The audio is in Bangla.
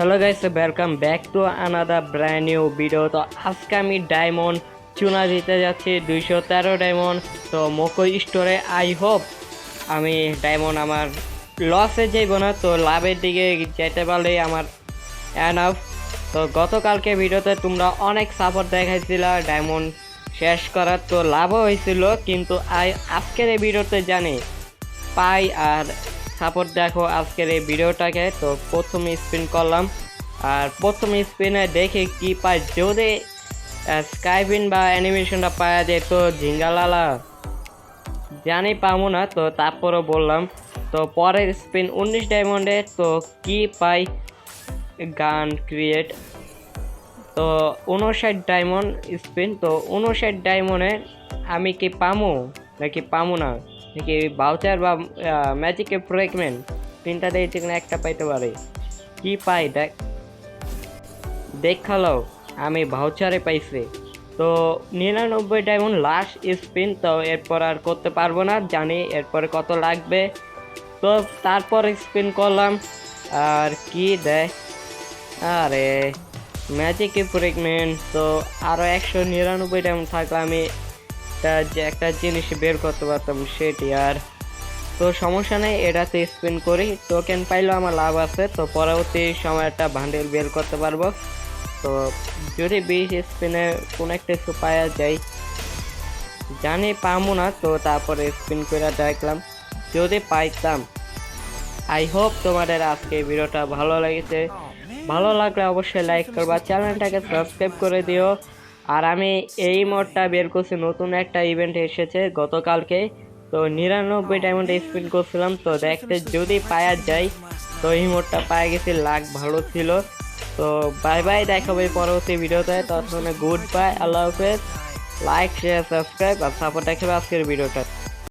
Hello guys welcome back to another brand new video তো আজকে আমি ডায়মন্ড চুনা দিতে যাচ্ছি, দুইশো তেরো ডায়মন্ড তো মোকো স্টোরে আই হোপ আমি ডায়মন্ড আমার লসে যাইব না। তো লাভের দিকে যেতে পারলেই আমার এনাফ তো গতকালকে ভিডিওতে তোমরা অনেক সাপোর্ট দেখাইছিল ডায়মন্ড শেষ করার। তো লাভও হয়েছিল, কিন্তু আই আজকের এই ভিডিওতে জানি, পাই আর সাপোর্ট দেখো আজকের এই ভিডিওটাকে। তো প্রথম স্পিন করলাম। আর প্রথম স্পিনে দেখে কি পাই। যদি স্কাইপিন বা অ্যানিমেশনটা পাওয়া যায় তো ঝিঙ্গালালা। জানি পাবো না, তো তারপরও বললাম। তো পরের স্পিন উনিশ ডায়মন্ডে তো কি পাই? গান ক্রিয়েট তো উনষাট ডায়মন্ড স্পিন তো উনষাট ডায়মন্ডে আমি কি পামো নাকি পামো না? নাকি বাউচার বা ম্যাজিকের ফ্রেগমেন্ট দিয়ে যেখানে একটা পাইতে পারে। কি পাই, দেখ। দেখাল আমি ভাউচারে পাইছি। তো নিরানব্বই ডায়মন্ড লাস্ট স্পিন তো এরপর আর করতে পারব না, জানি এরপরে কত লাগবে। তো তারপর স্পিন করলাম, আর কি দেয় আরে ম্যাজিক প্রেগনেন্ট তো আরও একশো নিরানব্বই ডায়মন্ড থাকলে আমি একটা যে একটা জিনিস বের করতে পারতাম সেটি আর তো সমস্যা নেই, এটাতে স্পিন করি। টোকেন পাইলেও আমার লাভ আছে, তো পরবর্তী সময় একটা ভান্ডেল বের করতে পারব। তো যদি বিশ স্পিনে কোনো একটা কিছু পাওয়া যায়, জানি পাবো না, তো তারপরে স্পিন করে দেখলাম। যদি পাইতাম আই হোপ তোমাদের আজকে ভিডিওটা ভালো লেগেছে। ভালো লাগলে অবশ্যই লাইক করবা। চ্যানেলটাকে সাবস্ক্রাইব করে দিও। আর আমি এই মোডটা বের করছি, নতুন একটা ইভেন্ট এসেছে গতকালকে। তো নিরানব্বই ডায়মন্ড স্পিন করছিলাম, তো দেখতে যদি পাওয়া যায়, তো এই মোডটা পাওয়া গেছে লাখ ভালো ছিল। তো বাই বাই দেখাবো এই পরবর্তী ভিডিওতে, ততক্ষণে গুড বাই আল্লাহ হাফেজ। লাইক শেয়ার সাবস্ক্রাইব আর সাপোর্ট দেখাবে আজকের ভিডিওটা।